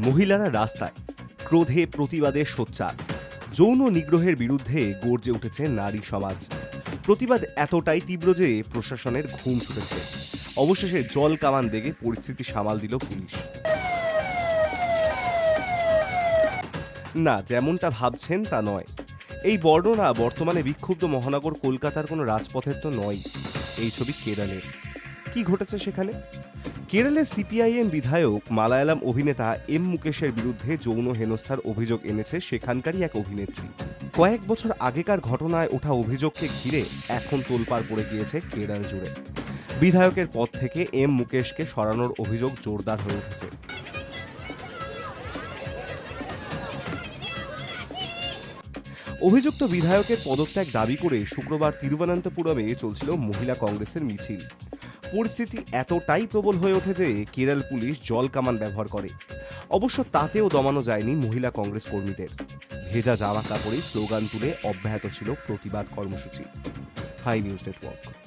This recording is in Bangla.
মহিলারা রাস্তায়, ক্রোধে প্রতিবাদে সোচ্চার। যৌন নিগ্রহের বিরুদ্ধে গর্জে উঠেছে নারী সমাজ। প্রতিবাদ এতটাই তীব্র যে প্রশাসনের ঘুম ছুটেছে। অবশেষে জল কামান দেগে পরিস্থিতি সামাল দিল পুলিশ। না, যেমনটা ভাবছেন তা নয়। এই বর্ণনা বর্তমানে বিক্ষুব্ধ মহানগর কলকাতার কোনো রাজপথের তো নয় এই ছবি কেরলের। কি ঘটেছে সেখানে? কেরলের সিপিআইএম বিধায়ক, মালায়ালাম অভিনেতা এম মুকেশের বিরুদ্ধে যৌন হেনস্থার অভিযোগ এনেছে সেখানকারই এক অভিনেত্রী। কয়েক বছর আগেকার ঘটনায় ওঠা অভিযোগকে ঘিরে এখন তোলপাড় পড়ে গিয়েছে কেরল জুড়ে। বিধায়কের পদ থেকে এম মুকেশকে সরানোর অভিযোগ জোরদার হয়ে উঠেছে। অভিযুক্ত বিধায়কের পদত্যাগ দাবি করে শুক্রবার তিরুবনন্তপুরমে চলছিল মহিলা কংগ্রেসের মিছিল। পরিস্থিতি এতটাই প্রবল হয়ে ওঠে যে কেরল পুলিশ জল কামান ব্যবহার করে। অবশ্য তাতেও দমানো যায়নি মহিলা কংগ্রেস কর্মীদের। ভেজা জামা কাপড়ে স্লোগান তুলে অব্যাহত ছিল প্রতিবাদ কর্মসূচি। Hi news network.